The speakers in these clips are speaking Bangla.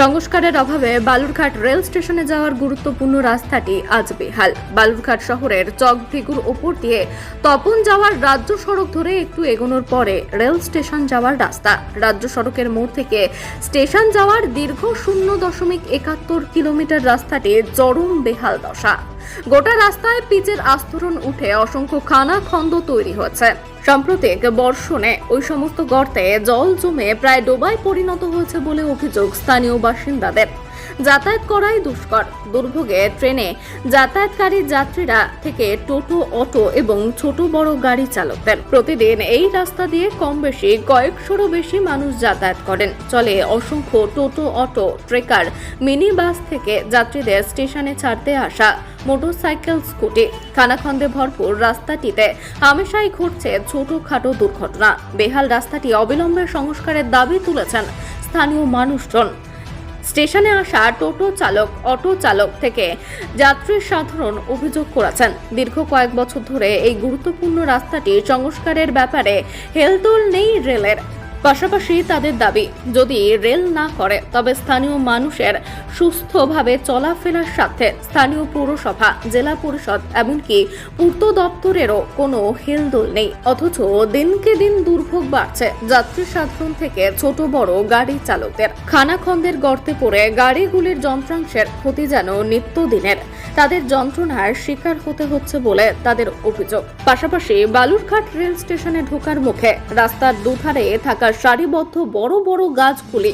সংস্কারের অভাবে বালুরঘাট রেল স্টেশনে যাওয়ার গুরুত্বপূর্ণ রাস্তাটি আজ বেহাল। বালুরঘাট শহরের চক চকভিগুর ওপর দিয়ে তপন যাওয়ার রাজ্য সড়ক ধরে একটু এগোনোর পরে রেল স্টেশন যাওয়ার রাস্তা। রাজ্য সড়কের মোড় থেকে স্টেশন যাওয়ার দীর্ঘ শূন্য দশমিক একাত্তর কিলোমিটার রাস্তাটি চরম বেহাল দশা। গোটা রাস্তায় পিচের আস্তরণ উঠে অসংখ্য খানা খন্দ তৈরি হয়েছে। সাম্প্রতিক বর্ষণে ওই সমস্ত গর্তে জল জমে প্রায় ডোবায় পরিণত হয়েছে বলে অভিযোগ স্থানীয় বাসিন্দাদের। যাতায়াত করাই দুষ্কর। দুর্ভোগে ট্রেনে যাতায়াতকারী যাত্রীরা থেকে টোটো, অটো এবং ছোট বড় গাড়ি চালকদের। প্রতিদিন এই রাস্তা দিয়ে কম বেশি কয়েকশোরও বেশি মানুষ যাতায়াত করেন। চলে অসংখ্য টোটো, অটো, ট্রেকার মিনি বাস থেকে যাত্রীদের স্টেশনে ছাড়তে আসা মোটরসাইকেল, স্কুটি। খানাখন্দে ভরপুর রাস্তাটিতে হামেশাই ঘটছে ছোটখাটো দুর্ঘটনা। বেহাল রাস্তাটি অবিলম্বে সংস্কারের দাবি তুলেছেন স্থানীয় মানুষজন। স্টেশনে আসা টোটো চালক, অটো চালক থেকে যাত্রী সাধারণ অভিযোগ করেছেন। দীর্ঘ কয়েক বছর ধরে এই গুরুত্বপূর্ণ রাস্তাটি সংস্কারের ব্যাপারে হেলদোল নেই রেলের পাশাপাশি তাদের দাবি, যদি রেল না করে, তবে স্থানীয় মানুষের সুস্থভাবে চলাফেরার সাথে স্থানীয় পৌরসভা, জেলা পরিষদ, এমনকি পূর্ত দপ্তরেরও কোনো হেলদোল নেই। অথচ দিনকে দিন দুর্ভোগ বাড়ছে যাত্রী সাধারণ থেকে ছোট বড় গাড়ি চালকদের। খানাখন্দের গর্তে পড়ে গাড়িগুলির যন্ত্রাংশের ক্ষতি যেন নিত্যদিনের। তাদের যন্ত্রণার শিকার হতে হচ্ছে বলে তাদের অভিযোগ। পাশাপাশি বালুরঘাট রেল স্টেশনে ঢোকার মুখে রাস্তার দুধারে থাকা সারিবদ্ধ বড় বড় গাছ খুলে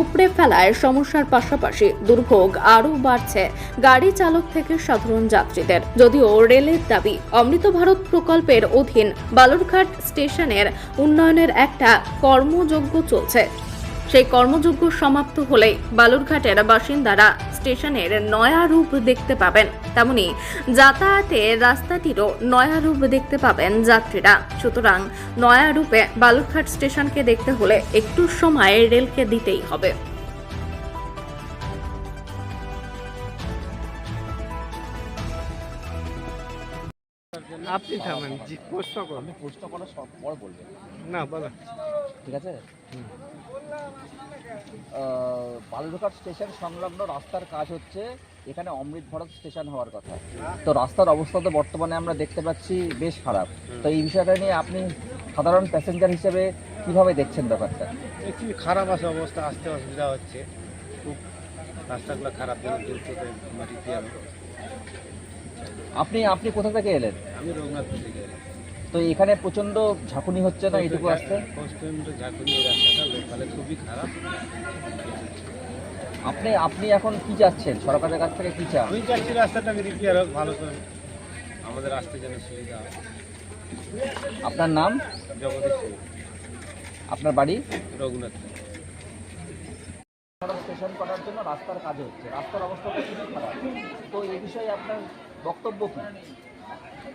উপড়ে ফেলায় সমস্যার পাশাপাশি দুর্ভোগ আরও বাড়ছে। গাড়ি চালক থেকে সাধারণ যাত্রীদের। যদিও রেলের দাবি, অমৃত ভারত প্রকল্পের অধীন বালুরঘাট স্টেশনের উন্নয়নের একটা কর্মযজ্ঞ চলছে। সেই কর্মযজ্ঞ সমাপ্ত হলেই বালুরঘাটের বাসিন্দারা স্টেশনের নয়া রূপ দেখতে পাবেন। তেমনি যাতায়াতের রাস্তাটিরও নয়া রূপ দেখতে পাবেন যাত্রীরা। সুতরাং নয়া রূপে বালুরঘাট স্টেশনকে দেখতে হলে একটু সময় রেলকে দিতেই হবে। আপনি থামেন জি প্রশ্ন করুন। প্রশ্ন করার সব পর বলবেন। না বলো ঠিক আছে? বালুরঘাট স্টেশন সংলগ্ন রাস্তার কাজ হচ্ছে এখানে অমৃত ভারত স্টেশন হওয়ার কথা। তো রাস্তার অবস্থা তো বর্তমানে আমরা দেখতে পাচ্ছি বেশ খারাপ। তো এই বিষয়টা নিয়ে আপনি সাধারণ প্যাসেঞ্জার হিসেবে কীভাবে দেখছেন ব্যাপারটা? একটু খারাপ আছে অবস্থা আসতে অসুবিধা হচ্ছে। খুব রাস্তাগুলো খারাপ আপনি আপনি কোথা থেকে এলেন? আমি রঘুনাথপুর থেকে এলাম। তো এখানে প্রচণ্ড ঝাঁকুনি হচ্ছে না এটুকু আসতে? কষ্ট ঝাঁকুনি রাস্তাটা লোকালে খুবই খারাপ। আপনি আপনি এখন কি চাচ্ছেন? সরকারের কাছ থেকে কি চান? আমি চাচ্ছি রাস্তাটা রিপেয়ার হোক ভালো করে। আমাদের আসতে যেন সুবিধা হয়। আপনার নাম? জগদীশ আপনার বাড়ি? রঘুনাথ। স্টেশন করার জন্য রাস্তার কাজ হচ্ছে। রাস্তার অবস্থাটা খুবই খারাপ। তো এই বিষয়ে আপনার বক্তব্য কি?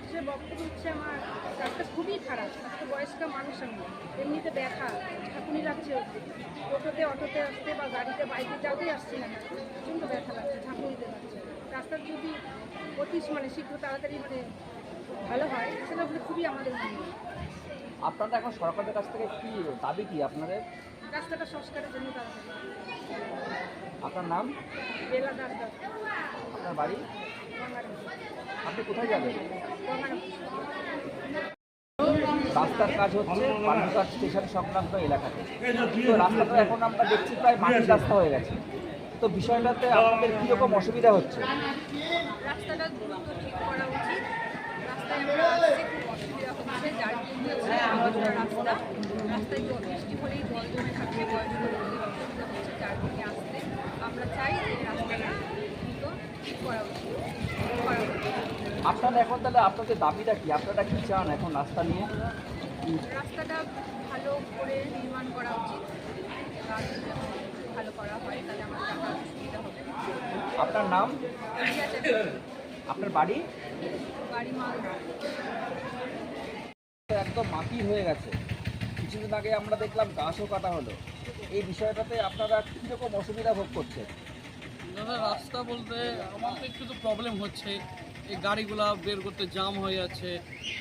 সে বক্তব্য হচ্ছে আমার রাস্তা খুবই খারাপ একটা বয়স্ক মানুষ আমি এমনিতে ব্যথা ঠাকুনি লাগছে টোটোতে অটোতে আসতে বা গাড়িতে বাইকে যাতেই আসছি না। প্রচণ্ড ব্যথা লাগছে ঝাঁকুনিতে লাগছে। রাস্তার যদি অতি মানে শীঘ্র তাড়াতাড়ি মানে ভালো হয় সেটা হলে খুবই আমাদের মনে হয় আপনারা এখন সরকারের কাছ থেকে কি দাবি কি আপনাদের? রাস্তাটা সংস্কারের জন্য তাড়াতাড়ি। আপনার নাম? আপনার বাড়ি? আপনি কোথায় যাবেন? রাস্তার কাজ হচ্ছে বালুরঘাট স্টেশন সংক্রান্ত এলাকাতে। তো রাস্তাটা এখন আমরা দেখছি প্রায় মাটির রাস্তা হয়ে গেছে। তো বিষয়টাতে আপনাদের কীরকম অসুবিধা হচ্ছে? রাস্তায় বৃষ্টি হলেই জল জমে আমরা চাই যে রাস্তাটা দ্রুত করা উচিত ঠিক করা উচিত। আপনারা এখন তাহলে আপনাদের দাবিটা কি? আপনারা কি চান এখন রাস্তা নিয়ে? রাস্তাটা ভালো করে নির্মাণ করা উচিত। ভালো করা হয় তাহলে আমার সুবিধা হবে। আপনার নাম? আপনার বাড়ি? বাড়ি একদম মাটি হয়ে গেছে। কিছুদিন আগে আমরা দেখলাম গাছও কাটা হলো। এই বিষয়টাতে আপনারা কীরকম অসুবিধা ভোগ করছেন? দাদা, রাস্তা বলতে আমার তো একটু তো প্রবলেম হচ্ছে। এই গাড়িগুলা বের করতে জাম হয়ে যাচ্ছে।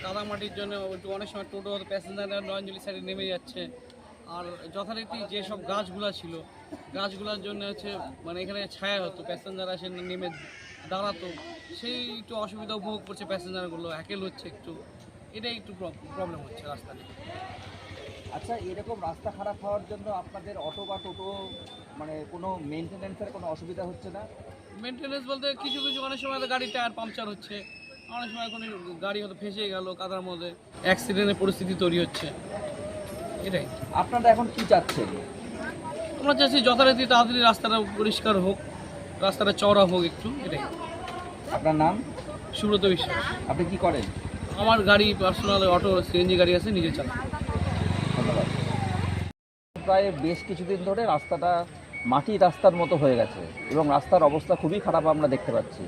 কাদামাটির জন্য অনেক সময় টোটো প্যাসেঞ্জাররা নয়ঞ্জলি সাইডে নেমে যাচ্ছে। আর যথারীতি যেসব গাছগুলো ছিল, গাছগুলোর জন্য হচ্ছে মানে এখানে ছায়া হতো প্যাসেঞ্জার আসে নেমে দাঁড়াতো। সেই একটু অসুবিধা উপভোগ করছে প্যাসেঞ্জারগুলো হ্যাকেল হচ্ছে একটু। এটাই একটু প্রবলেম হচ্ছে রাস্তাতে আচ্ছা এরকম রাস্তা খারাপ হওয়ার জন্য আপনাদের অটো বা টোটো মানে কোনো মেনটেন্যান্সের কোনো অসুবিধা হচ্ছে না? মেনটেনেন্স বলতে কিছু কিছু অনেক সময় তো গাড়ির টায়ার পাংচার হচ্ছে। অনেক সময় কোনো গাড়ি হয়তো ফেসে গেল কাদার মধ্যে অ্যাক্সিডেন্টের পরিস্থিতি তৈরি হচ্ছে। এটাই। আপনারা এখন কি চাচ্ছেন? আমরা চাচ্ছি যথারীতি তাড়াতাড়ি রাস্তাটা পরিষ্কার হোক রাস্তাটা চওড়া হোক একটু এটাই। আপনার নাম? সুব্রত বিশ্বাস। আপনি কি করেন? আমার গাড়ি পার্সোনাল অটো সিএনজি গাড়ি আছে নিজে চালাই ধন্যবাদ। প্রায় বেশ কিছুদিন ধরে রাস্তাটা মাটি রাস্তার মতো হয়ে গেছে এবং রাস্তার অবস্থা খুবই খারাপ আমরা দেখতে পাচ্ছি।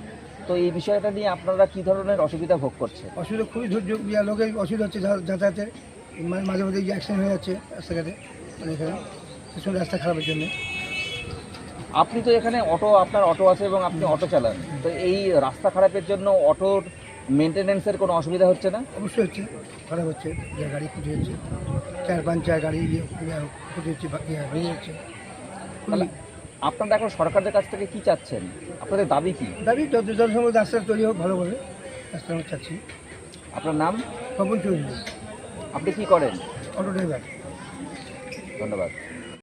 তো এই বিষয়টা নিয়ে আপনারা কি ধরনের অসুবিধা ভোগ করছেন? অসুবিধা খুবই ধৈর্য লোকের অসুবিধা হচ্ছে যাতায়াতের মাঝে মাঝে অ্যাক্সিডেন্ট হয়ে যাচ্ছে রাস্তাঘাটে মানে এখানে। রাস্তা খারাপের জন্য। আপনি তো এখানে অটো আপনার অটো আছে এবং আপনি অটো চালান। তো এই রাস্তা খারাপের জন্য অটোর মেনটেনেন্সের কোনো অসুবিধা হচ্ছে না? অবশ্যই হচ্ছে। খারাপ হচ্ছে গাড়ি খুঁজে হচ্ছে। চার পাঁচ চার গাড়ি ইয়ে ভেঙে যাচ্ছে আপনারা এখন সরকারের কাছ থেকে কি চাচ্ছেন? আপনাদের দাবি কি? দাবি যত যত সময় রাস্তা তৈরি হোক ভালোভাবে রাস্তা আমরা চাচ্ছি। আপনার নাম? তপন চৌধুরী। আপনি কি করেন? Auto driver. ধন্যবাদ।